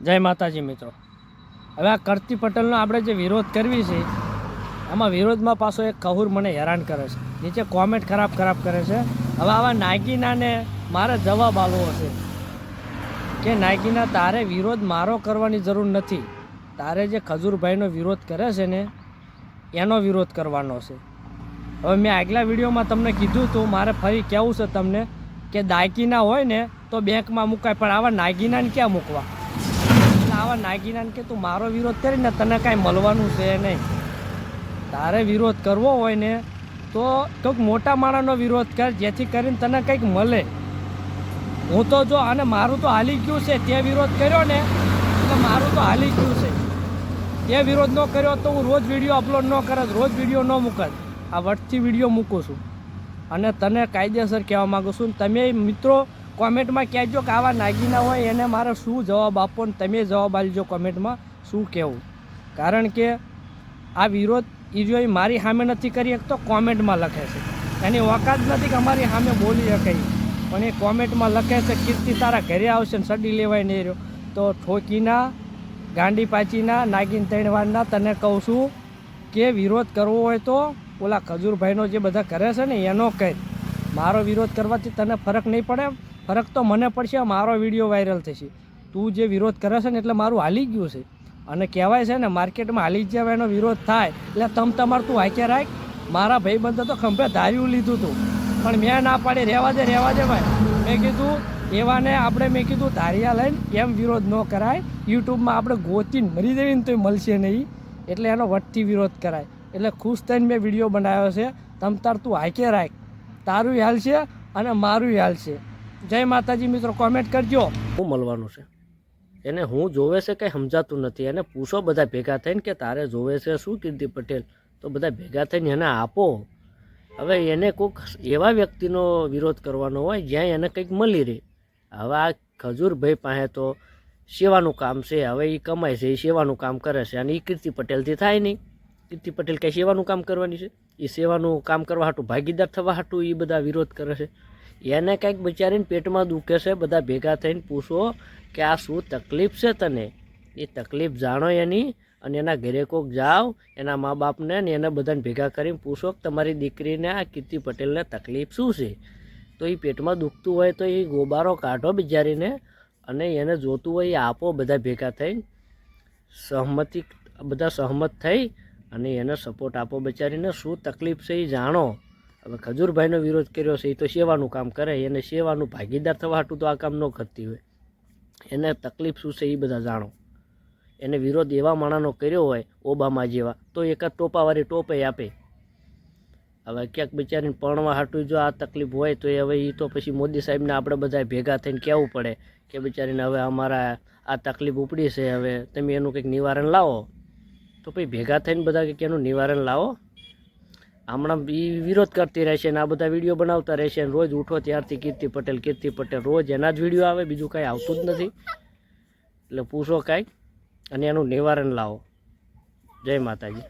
જય માતાજી મિત્રો. હવે આ કરતી પટેલનો આપણે જે વિરોધ કરવી છે, આમાં વિરોધમાં પાછો એક કહુર મને હેરાન કરે છે. નીચે કોમેન્ટ ખરાબ ખરાબ કરે છે. હવે આવા નાગીનાને મારે જવાબ આપવો છે કે નાગીના, તારે વિરોધ મારો કરવાની જરૂર નથી. તારે જે ખજૂરભાઈનો વિરોધ કરે છે ને, એનો વિરોધ કરવાનો છે. હવે મેં આગલા વિડીયોમાં તમને કીધું હતું, મારે ફરી કહેવું છે તમને કે દાયકીના હોય ને, તો બેંકમાં મુકાય, પણ આવા નાગીનાને ક્યાં મૂકવા? આવા નાગીનાને કે તું મારો વિરોધ કરીને તને કાંઈ મળવાનું છે નહીં. તારે વિરોધ કરવો હોય ને તો કોઈક મોટા માણસનો વિરોધ કર, જેથી કરીને તને કંઈક મળે. હું તો જો અને મારું તો હાલી ગયું છે તે વિરોધ કર્યો ને, એટલે મારું તો હાલી ગયું છે. તે વિરોધ ન કર્યો તો હું રોજ વીડિયો અપલોડ ન કરત, રોજ વીડિયો ન મૂકત. આ વટથી વીડિયો મૂકું છું. અને તને કાયદેસર કહેવા માગું છું. તમે મિત્રો કોમેન્ટમાં કહેજો કે આવા નાગીના હોય એને મારે શું જવાબ આપવો ને તમે જવાબ આપજો કોમેન્ટમાં શું કહેવું. કારણ કે આ વિરોધ એ જો એ મારી સામે નથી કરી શકતો, કોમેન્ટમાં લખે છે. એની ઓકાત નથી કે અમારી સામે બોલી શકે પણ એ કોમેન્ટમાં લખે છે, કીર્તિ તારા ઘરે આવશે ને સડી લેવાય નહીં રહ્યો. તો ઠોકીના ગાંડી પાચીના નાગીન તૈણવાડના તને કહું છું કે વિરોધ કરવો હોય તો ઓલા ખજૂરભાઈનો જે બધા કરે છે ને, એનો કહે મારો વિરોધ કરવાથી તને ફરક નહીં પડે ફરક તો મને પડશે મારો વીડિયો વાયરલ થશે. તું જે વિરોધ કરે છે ને એટલે મારું હાલી ગયું છે. અને કહેવાય છે ને, માર્કેટમાં હાલી જ જવા એનો વિરોધ થાય, એટલે તમ તમાર તું હાકે રાખ. મારા ભાઈબંધે તો ખંભે ધાર્યું લીધું હતું પણ મેં ના પાડી રહેવા દે રહેવા દે ભાઈ. મેં કીધું, એવાને આપણે, મેં કીધું, ધારિયા લઈને એમ વિરોધ ન કરાય. યુટ્યુબમાં આપણે ગોતી મરી દેવી ને તોય મળશે નહીં. એટલે એનો વટથી વિરોધ કરાય. એટલે ખુશ થઈને મેં વીડિયો બનાવ્યો છે. તમ તાર તું હાકે રાખ. તારું હાલ છે અને મારું હાલ છે જય માતાજી મિત્રો કોમેન્ટ કરજો. હું મળવાનું છે. એને હું જોવે છે કંઈ સમજાતું નથી. એને પૂછો બધા ભેગા થઈને કે તારે જોવે છે શું કીર્તિ પટેલ? તો બધા ભેગા થઈને એને આપો. હવે એને કોઈક એવા વ્યક્તિનો વિરોધ કરવાનો હોય જ્યાં એને કંઈક મળી રહે. હવે આ ખજૂરભાઈ પાસે તો સેવાનું કામ છે. હવે એ કમાય છે એ સેવાનું કામ કરે છે. અને એ કીર્તિ પટેલથી થાય નહીં. કીર્તિ પટેલ કંઈ સેવાનું કામ કરવાની છે? એ સેવાનું કામ કરવા હાટું ભાગીદાર થવા હાટું એ બધા વિરોધ કરે છે. એને કંઈક બિચારીને પેટમાં દુખે છે, બધા ભેગા થઈને પૂછો કે આ શું તકલીફ છે તને? એ તકલીફ જાણો એની અને એના ઘરે કોક જાઓ એના મા બાપને ને એને બધાને ભેગા કરીને પૂછો કે તમારી દીકરીને આ કીર્તિ પટેલને તકલીફ શું છે? તો એ પેટમાં દુખતું હોય તો એ ગોબારો કાઢો બિચારીને અને એને જોતું હોય એ આપો બધા ભેગા થઈને. સહમતિ, બધા સહમત થઈ અને એને સપોર્ટ આપો બિચારીને શું તકલીફ છે એ જાણો. હવે ખજૂરભાઈનો વિરોધ કર્યો છે, એ તો સેવાનું કામ કરે, એને સેવાનું ભાગીદાર થવા હાટું તો આ કામ ન કરતી હોય. એને તકલીફ શું છે એ બધા જાણો. એને વિરોધ એવા માણાનો કર્યો હોય, ઓબામા જેવા, તો એકાદ ટોપાવાળી ટોપે આપે. હવે ક્યાંક બિચારીને પરણવા હાટું જો આ તકલીફ હોય, તો એ હવે એ તો પછી મોદી સાહેબને આપણે બધા ભેગા થઈને કહેવું પડે કે બિચારીને હવે અમારા આ તકલીફ ઉપડી છે, હવે તમે એનું કંઈક નિવારણ લાવો. તો પછી ભેગા થઈને બધા કંઈક એનું નિવારણ લાવો. હમણાં વિરોધ કરતી રહેશે ને આ બધા વીડિયો બનાવતા રહેશે ને રોજ ઉઠો ત્યારથી કીર્તિ પટેલ કીર્તિ પટેલ, રોજ એના જ વીડિયો આવે, બીજું કાંઈ આવતું જ નથી. એટલે પૂછો કાંઈક અને એનું નિવારણ લાવો. જય માતાજી.